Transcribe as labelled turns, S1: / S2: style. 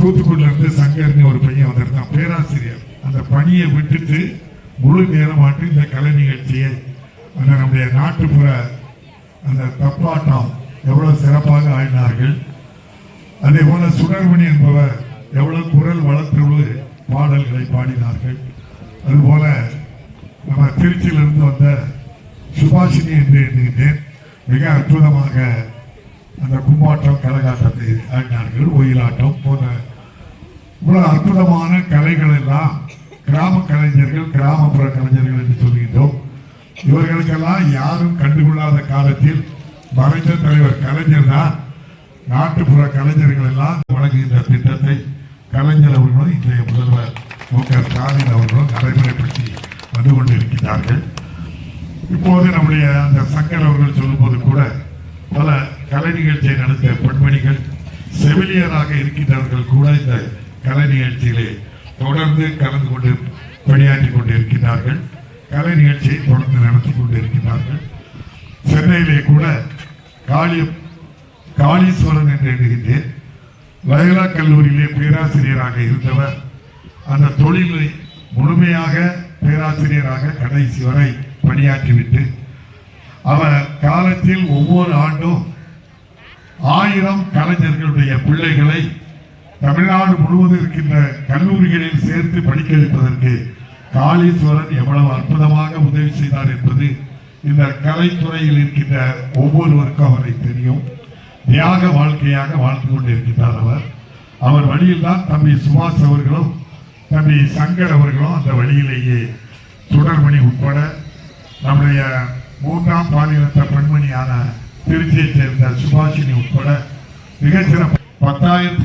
S1: தூத்துக்குடியில இருந்து சங்கர்னு ஒரு பையன் வந்திருந்தான். பேராசிரியர். அந்த பணியை விட்டுட்டு முழு நேரமாட்டு இந்த கலை நிகழ்ச்சியை அந்த நம்முடைய நாட்டுப்புற அந்த தப்பாட்டம் எவ்வளவு சிறப்பாக ஆடினார்கள். அதே போல சுடர்மணி என்பவர் எவ்வளவு குரல் வளர்த்தோடு பாடல்களை பாடினார்கள். அதுபோல நம்ம திருச்சியிலிருந்து வந்த சுபாஷினி என்று எண்ணுகிறேன் மிக அற்புதமாக அந்த கும்பாட்டம் கரகாட்டத்தை ஆடினார்கள். ஒயிலாட்டம் போன்ற இவ்வளவு அற்புதமான கலைகள் எல்லாம் கிராம கலைஞர்கள் கிராமப்புற கலைஞர்கள் என்று சொல்கின்றோம். இவர்களுக்கெல்லாம் யாரும் கண்டுகொள்ளாத காலத்தில் மறைந்த தலைவர் கலைஞர் தான் நாட்டுப்புற கலைஞர்கள் எல்லாம் வழங்குகின்ற திட்டத்தை கலைஞர் அவர்களும் இன்றைய முதல்வர் மு க ஸ்டாலின் அவர்களும் நடைமுறைப்படுத்தி வந்து கொண்டிருக்கிறார்கள் இப்போது நம்முடைய அந்த சங்கர் அவர்கள் சொல்லும்போது கூட பல கலை நிகழ்ச்சியை நடத்திய பெண்மணிகள் செவிலியராக இருக்கின்றவர்கள் கூட இந்த கலை நிகழ்ச்சியிலே தொடர்ந்து கலந்து கொண்டு பணியாற்றி கொண்டிருக்கிறார்கள் கலை நிகழ்ச்சியை தொடர்ந்து நடத்தி கொண்டிருக்கிறார்கள் சென்னையிலே கூட காளி காளீஸ்வரன் என்று எழுதுகின்றேன். வயலா கல்லூரியிலே பேராசிரியராக இருந்தவர். அந்த தொழிலை முழுமையாக பேராசிரியராக கடைசி வரை பணியாற்றிவிட்டு அவர் காலத்தில் ஒவ்வொரு ஆண்டும் ஆயிரம் கலைஞர்களுடைய பிள்ளைகளை தமிழ்நாடு முழுவதும் இருக்கின்ற கல்லூரிகளில் சேர்த்து படிக்க வைப்பதற்கு காளீஸ்வரன் எவ்வளவு அற்புதமாக உதவி செய்தார் என்பது இந்த கலைத்துறையில் இருக்கின்ற ஒவ்வொருவருக்கும் அவரை தெரியும். தியாக வாழ்க்கையாக வாழ்ந்து கொண்டிருக்கிறார் அவர். அவர் வழியில் தான் தம்பி சுபாஷ் அவர்களும் தம்பி சங்கர் அவர்களும் அந்த வழியிலேயே சுடர்மணி உட்பட நம்முடைய மூன்றாம் பாலினத்த பெண்மணியான திருச்சியைச் சேர்ந்த சுபாஷினி உட்பட மிகச்சிறப்பு பத்தாயிரத்தி